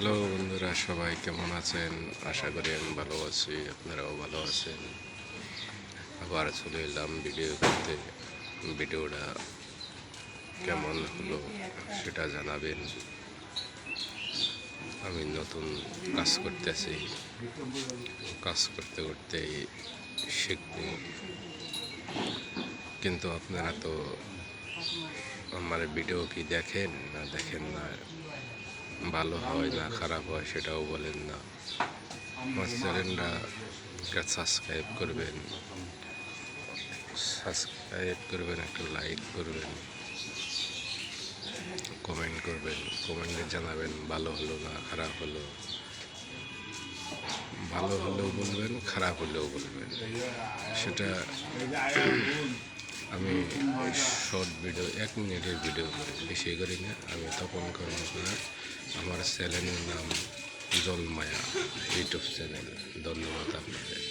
Hello বন্ধুরা, সবাই কেমন আছেন? আশা করি আমি ভালো আছি, আপনারাও ভালো আছেন। আবার চলে এলাম ভিডিও করতে। ভিডিওটা কেমন হলো সেটা জানাবেন। আমি নতুন কাজ করতেছি। কাজ করতে করতেই শিখব। কিন্তু আপনারা তো আমার ভিডিও কি দেখেন না দেখেন না? ভালো হয় না, খারাপ হয় সেটাও বলেন না। আমার চ্যানেলটা সাবস্ক্রাইব করবেন। সাবস্ক্রাইব করবেন, একটা লাইক করবেন। কমেন্ট করবেন কমেন্টে জানাবেন, ভালো হলো না, খারাপ হলো। ভালো হলেও বলবেন, খারাপ হলেও বলবেন। সেটা আমি শর্ট ভিডিও এক মিনিটের ভিডিও করি বেশি করি না, আমি তখন তপন কর্মকার। আমার চ্যানেলের নাম জলমায়া ইউটিউব চ্যানেল। ধন্যবাদ আপনাদের।